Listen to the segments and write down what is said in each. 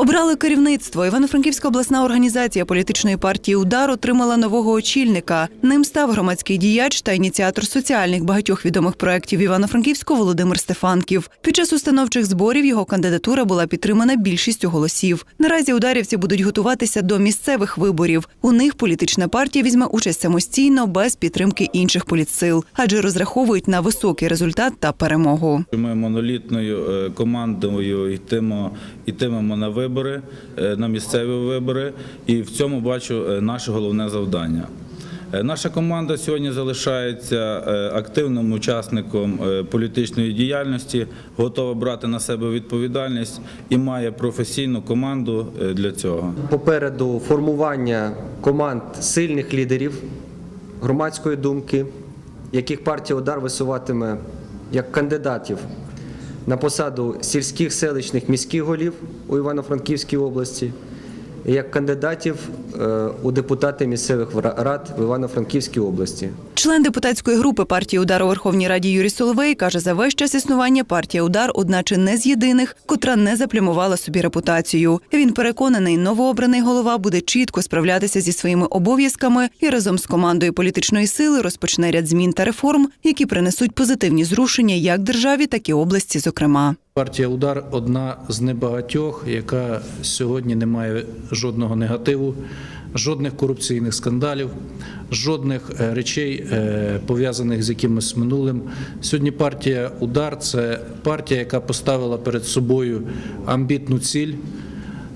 Обрали керівництво. Івано-Франківська обласна організація політичної партії Удар отримала нового очільника. Ним став громадський діяч та ініціатор соціальних багатьох відомих проєктів Івано-Франківську Володимир Стефанків. Під час установчих зборів його кандидатура була підтримана більшістю голосів. Наразі ударівці будуть готуватися до місцевих виборів. У них політична партія візьме участь самостійно без підтримки інших політсил, адже розраховують на високий результат та перемогу. Ми монолітною е, командою йтимо, йтимемо на вибори, е, на місцеві вибори, і в цьому бачу е, наше головне завдання. Е, Наша команда сьогодні залишається активним учасником політичної діяльності, готова брати на себе відповідальність і має професійну команду для цього. Попереду формування команд сильних лідерів громадської думки, яких партія Удар висуватиме як кандидатів на посаду сільських селищних міських голів у Івано-Франківській області, як кандидатів е, у депутати місцевих рад в Івано-Франківській області. Член депутатської групи партії Удар у Верховній Раді Юрій Соловей каже, за весь час існування партія Удар одначе не з єдиних, котра не заплямувала собі репутацію. Він переконаний, новообраний голова буде чітко справлятися зі своїми обов'язками і разом з командою політичної сили розпочне ряд змін та реформ, які принесуть позитивні зрушення як державі, так і області, зокрема. Партія Удар одна з небагатьох, яка сьогодні не має жодного негативу, жодних корупційних скандалів, жодних е, речей е, пов'язаних з якимось минулим. Сьогодні партія Удар це партія, яка поставила перед собою амбітну ціль.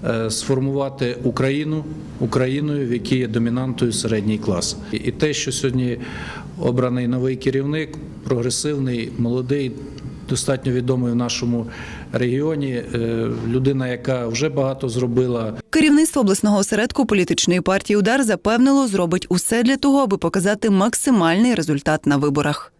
е, Сформувати Україну Україною, в якій є домінантою середній клас, І- і те, що сьогодні обраний новий керівник, прогресивний, молодий, достатньо відомий в нашому регіоні. е, Людина, яка вже багато зробила Керівництво обласного осередку політичної партії Удар запевнило, зробить усе для того, аби показати максимальний результат на виборах.